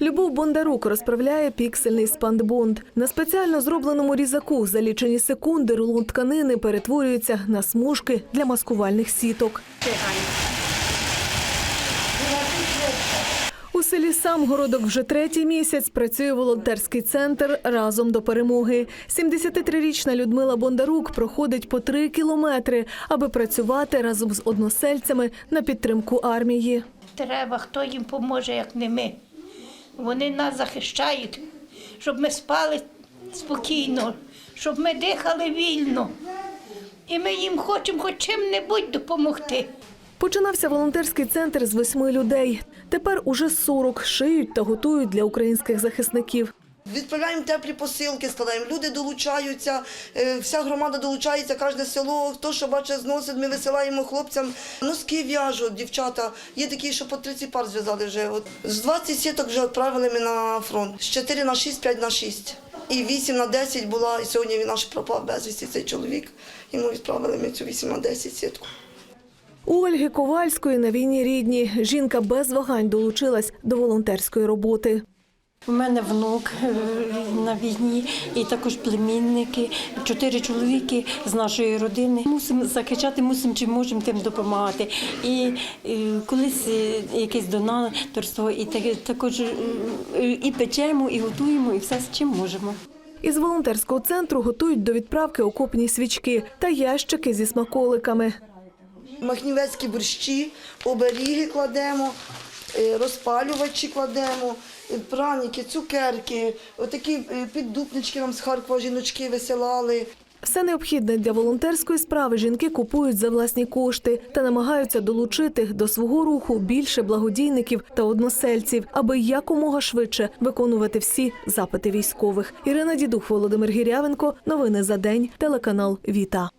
Любов Бондарук розправляє піксельний спандбонд. На спеціально зробленому різаку за лічені секунди рулон тканини перетворюється на смужки для маскувальних сіток. У селі Самгородок вже третій місяць працює волонтерський центр разом до перемоги. 73-річна Людмила Бондарук проходить по три кілометри, аби працювати разом з односельцями на підтримку армії. Треба, хто їм поможе, як не ми. Вони нас захищають, щоб ми спали спокійно, щоб ми дихали вільно. І ми їм хочемо хоч чим-небудь допомогти. Починався волонтерський центр з восьми людей. Тепер уже 40 шиють та готують для українських захисників. Відправляємо теплі посилки, складаємо. Люди долучаються, е, вся громада долучається, кожне село, хто що бачить, зносить, ми висилаємо хлопцям. Носки в'яжуть, дівчата. Є такі, що по 30 пар зв'язали вже. От. З 20 сіток вже відправили ми на фронт. З 4 на 6, 5 на 6. І 8 на 10 була, і сьогодні він наш пропав безвісті, цей чоловік. Йому відправили ми цю 8 на 10 сітку. У Ольги Ковальської на війні рідні. Жінка без вагань долучилась до волонтерської роботи. У мене внук е, на війні і також племінники, чотири чоловіки з нашої родини. Мусимо захищати, мусимо чим можемо тим допомагати. І, е, колись е, якесь донаторство, і також і печемо, і готуємо, і все з чим можемо. Із волонтерського центру готують до відправки окопні свічки та ящики зі смаколиками. Махнівецькі борщі, оберіги кладемо, розпалювачі кладемо, е, праніки, цукерки, отакі е, піддупнички нам з Харкова жіночки висилали. Все необхідне для волонтерської справи жінки купують за власні кошти та намагаються долучити до свого руху більше благодійників та односельців, аби якомога швидше виконувати всі запити військових. Ірина Дідух, Володимир Гірявенко. Новини за день. Телеканал Віта.